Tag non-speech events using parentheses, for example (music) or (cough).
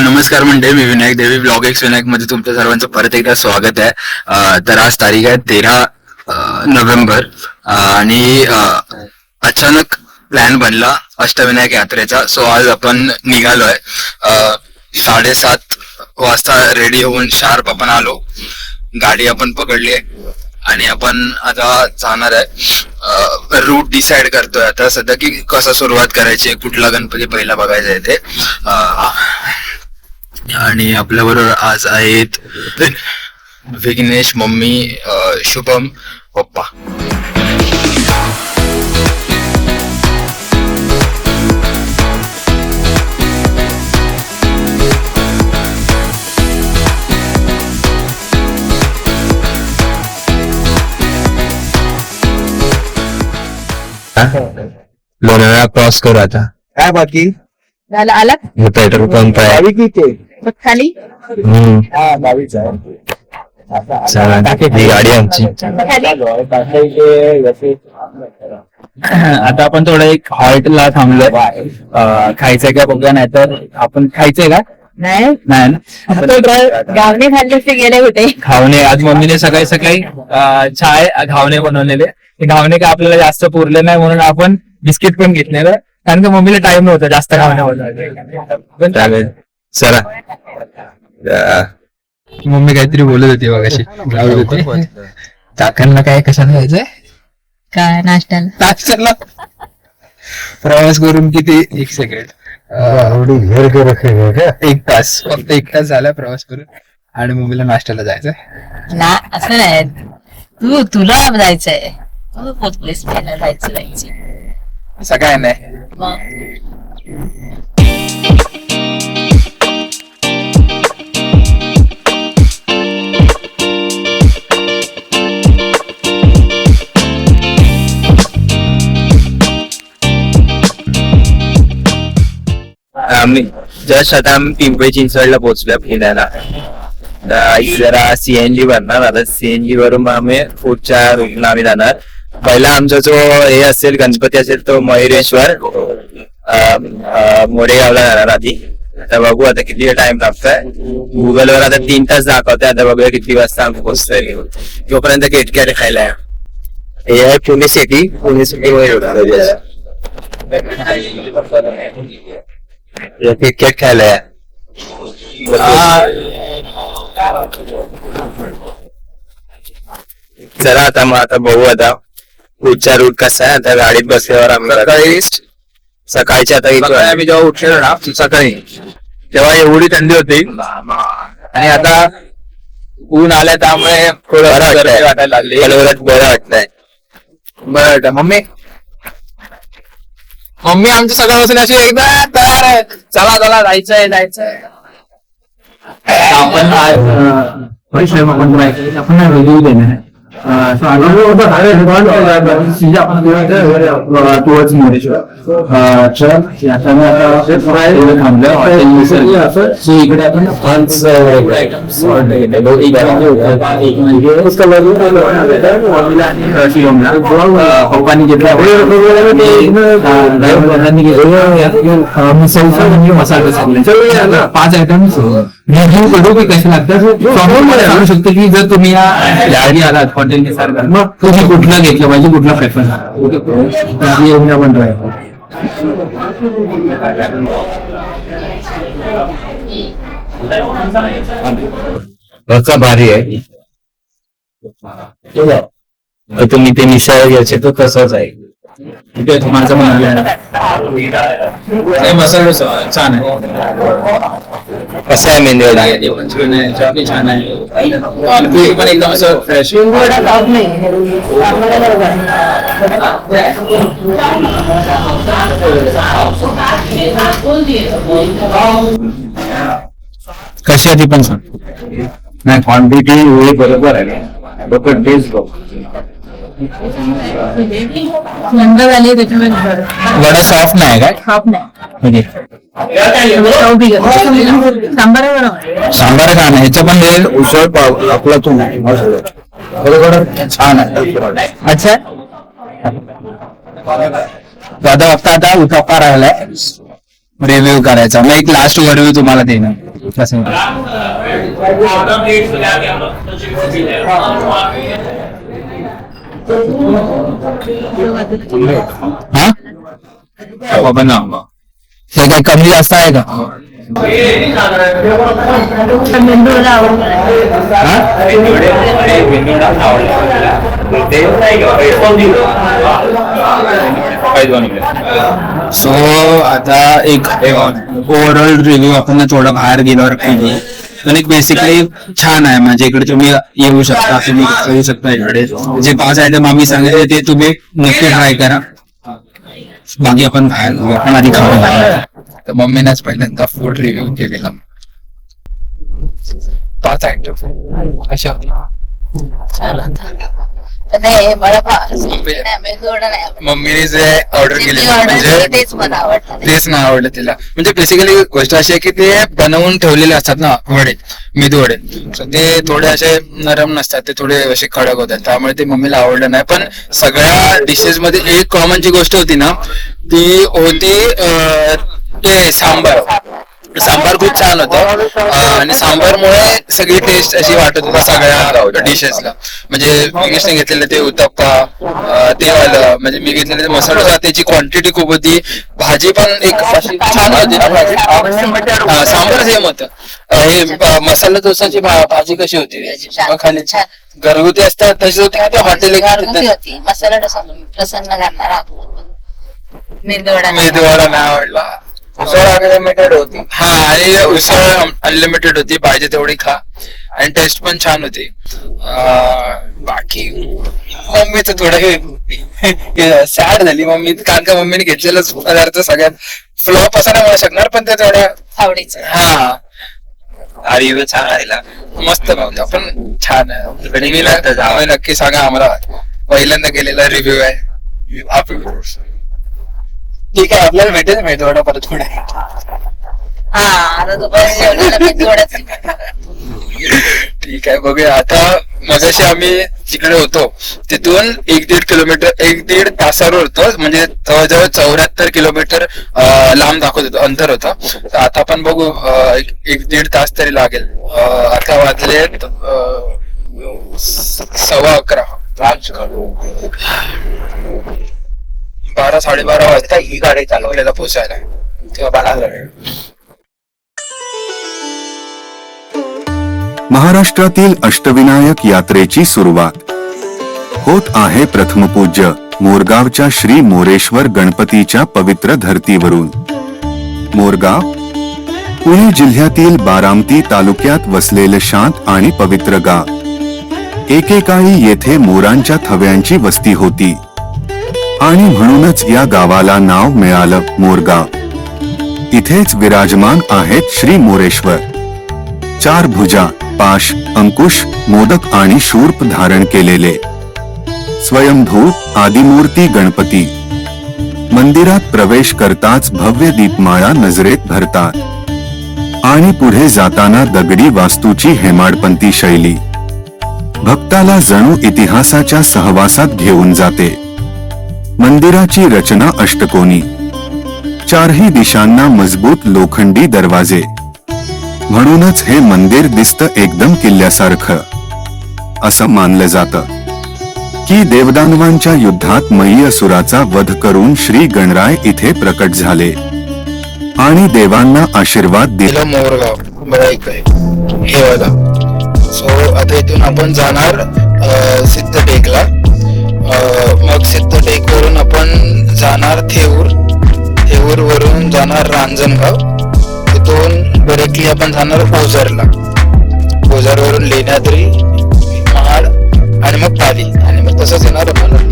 नमस्कार म्हणते मी विनायक देवी ब्लॉग एक्स विनायकमध्ये तुमच्या सर्वांचं परत एकदा स्वागत आहे. तर आज तारीख आहे तेरा नोव्हेंबर. आणि अचानक प्लॅन बनला अष्टविनायक यात्रेचा. सो आज आपण निघालोय. साडेसात वाजता रेडी होऊन शार्प आपण आलो. गाडी आपण पकडली आणि आपण आता जाणार आहे. रूट डिसाइड करतोय आता. सध्या की कसं सुरुवात करायची कुठला गणपती पहिला बघायचा आहे ते? आणि आपल्या बरोबर आज आहेत विघ्नेश मम्मी शुभम पप्पा. लोणावळा क्रॉस करू आता. काय बाकी? झालं आला हे पेट्रोल पंप आहे. खाली. हा बावीस आहे. चला ही गाडी आमची. आता आपण थोडं एक हॉल्टला थांबलोय. अं, खायचंय का बघूया नाही तर आपण खायचंय का? नाही. नाही ना? आपण गावने खाल्ले ते गेले होते. घावणे आज मम्मीने सकाळी सकाळी चाय घावणे बनवलेले. ते घावणे का आपल्याला जास्त पुरले नाही म्हणून आपण बिस्किट पण घेतलेलं. कारण का मम्मीला टाइम नव्हता जास्त घावणे बनवायला. चला अं, मम्मी काहीतरी बोलत होती बघाशी बोलत होती. काकांना काय कशाला जायचंय? काय नाश्त्याला? नाश्त्याला. प्रवास करून किती? एक सेकंड एक तास फक्त एक तास झाला प्रवास करून. आणि मम्मीला नाश्त्याला जायचंय. ना असं नाही. तू तुला जायचंय. तू जायचं जायचं. नाही. मग? आम्ही जस्ट आता आम्ही पिंपरी चिंचवडला पोहोचलोय फिरायला इथे जरा सीएनजी भरणार. आता सीएनजी वरून आम्ही पुढच्या रूटला आम्ही जाणार. पहिला आमचा जो हे असेल गणपती असेल तो मयुरेश्वर मोरेगावला जाणार आधी. आता बघू आता किती टाइम लागतोय. गुगल वर आता तीन तास दाखवतोय. आता बघूया किती वाजता आम्ही पोहोचतोय. तोपर्यंत केटकॅट खायला. हे आहे Pune city Pune city (laughs) cricket खेळायला. चला आता मग आता बघू आता पुढचा रूट कसा आहे. आता गाडीत बसल्यावर आम्हाला सकाळची आता इथं- आम्ही जेव्हा उठलेलो ना सकाळी तेव्हा एवढी थंडी होती. आणि आता ऊन आल्या त्यामुळे थोडं बरं वाटायला लागली. बरं वाटतंय. बरं वाटतं मम्मी मम्मी आमची सकाळपासून अशी एकदा तयार आहे चला चला जायचंय जायचंय. आपण आपण रिव्ह्यू देणार टुवर्ड्स मोरेश्वर थांबलोय हॉटेल सो इकडे आपण पाच आयटम्स ऑर्डर केले एक म्हणजे शिवमला पप्पानी घेतला मिसळचा म्हणजे मसाला सांगले पाच आयटम्स रिव्ह्यू करू की कसे लागतात शकतो की जर तुम्ही या गाडी आलात हॉटेल मग तुम्ही कुठलं घेतलं पाहिजे कुठला प्रेफर येऊन आपण ड्रायव्हर रचा भारी आहे. तुम्ही ते मिसळ घ्यायचे तो तसंच आहे. तिथे माझं मसाला छान आहे कसं आहे छान आहे चटणी छान आहे पण एकदम असं फ्रेश कशी आहे क्वांटिटी हे बरोबर आहे. बरोबर टेस्ट बघ. झाली त्याच्यामुळे वडा सॉफ्ट नाही काय खाप नाही म्हणजे. सांबार सांबार का नाही ह्याचं पण हे उसळ पाव आपला तू बरोबर छान आहे अच्छा दादा फक्त आता उत्तप्पा राहिलाय रिव्ह्यू करायचा मग एक लास्ट रिव्ह्यू तुम्हाला देणार बाबा ना हे काय कमी जास्त आहे का मेंदूला आवडतं सो आता एक ओव्हरऑल रिव्ह्यू आपण थोडा बाहेर गेल्यावर केली पण एक बेसिकली छान आहे. म्हणजे इकडे तुम्ही येऊ शकता तुम्ही येऊ शकता इकडे. जे पाच आयटम आम्ही सांगितले ते तुम्ही नक्की ट्राय करा. बाकी आपण बाहेर जाऊ. आपण आधी खाऊ तर मम्मीनेच पहिल्यांदा फूड रिव्ह्यू केलेला. पाच आयटम अशा. नाही. मम्मीने जे ऑर्डर जे केले म्हणजे तेच मला आवडतं तेच नाही आवडलं तिला. म्हणजे बेसिकली गोष्ट अशी आहे की ते बनवून ठेवलेले असतात ना वडे मेदू वडे. ते थोडे असे नरम नसतात ते थोडे असे कडक होतात. त्यामुळे ते मम्मीला आवडलं नाही. पण सगळ्या डिशेस मध्ये एक कॉमन जी गोष्ट होती ना ती होती ते सांबार. सांबार खूप छान होतं. आणि सांबारमुळे सगळी टेस्ट अशी वाटत होती सगळ्या डिशेसला म्हणजे इंग्लिशने घेतलेलं ते उत्तप्पा अं, ते वालं म्हणजे मी घेतलेलं ते मसाला डोसा त्याची क्वांटिटी खूप होती. भाजी पण एक अशी छान होती ना हा, सांबार सेम होतं हे मसाला डोसाची भाजी कशी होती. खाली. घरगुती असतात तशी होती की? ते हॉटेल मसाला डोसा प्रसन्न घालणार मेंदूवडा. मेदूवाडा नाही आवडला. उसळ अनलिमिटेड होती. हा आणि उसळ अनलिमिटेड होती पाहिजे तेवढी खा. आणि टेस्ट पण छान होती. बाकी मम्मीचं थोडं सॅड झाली. मम्मी कारण का मम्मीने घेतलेलंच पदार्थ सगळ्यात फ्लॉप असं नाही म्हणू शकणार पण ते थोडं आवडीचं. हा. रिव्ह्यू छान राहिला. मस्त नव्हता पण छान आहे. नक्की- सांगा आम्हाला. पहिल्यांदा केलेला रिव्ह्यू आहे. आप- ठीक आहे आपल्याला भेटेल माहिती थोडा परत थोडा हा आता दुपारी जेवणाला मेंदूवडाच ठीक आहे बघूया. आता मगाशी आम्ही जिकडे होतो तिथून एक दीड किलोमीटर एक दीड तासावर होतो म्हणजे जवळजवळ चौऱ्याहत्तर किलोमीटर लांब दाखवत होतो अंतर होतं. तर आता आपण बघू एक- एक दीड तास तरी लागेल. अं, आता वाजले सव्वा अकरा. बारा साडेबारा वाजता ही गाडी चालवलेला पोचायला. तेव्हा बारा महाराष्ट्रातील अष्टविनायक यात्रेची सुरुवात. होत आहे प्रथमपूज्य मोरगावच्या श्री मोरेश्वर गणपतीच्या पवित्र धर्तीवरून. मोरगाव पुणे जिल्ह्यातील बारामती तालुक्यात वसलेले शांत आणि पवित्र गाव. एकेकाळी येथे मोरांच्या थव्यांची वस्ती होती. आणि म्हणूनच या गावाला नाव मिळालं मोरगाव इथेच विराजमान आहेत श्री मोरेश्वर. चार भुजा पाश अंकुश मोदक आणि शूर्प धारण केलेले. स्वयंभू आदिमूर्ती गणपती. मंदिरात प्रवेश करताच भव्य दीपमाळा नजरेत भरतात. आणि पुढे जाताना दगडी वास्तूची हेमाडपंती शैली. भक्ताला जणू इतिहासाच्या सहवासात घेऊन जाते. मंदिराची रचना अष्टकोनी. चारही दिशांना मजबूत लोखंडी दरवाजे. म्हणूनच हे मंदिर दिसतं एकदम किल्ल्यासारखं. असं मानलं जातं. की देवदानवांच्या युद्धात मय्यसुराचा वध करून श्री गणराय इथे प्रकट झाले. आणि देवांना आशीर्वाद दिला. मोरगाव बघा हे बघा. सो आता इथून आपण जाणार अं, सिद्धटेकला. मग सिद्धटेक वरून आपण जाणार थेऊर. थेऊर वरून जाणार रांजणगाव. तिथून डायरेक्टली आपण जाणार ओझरला. ओझरवरून लेण्याद्री महाड आणि मग पाली. आणि मग तसंच येणार आपण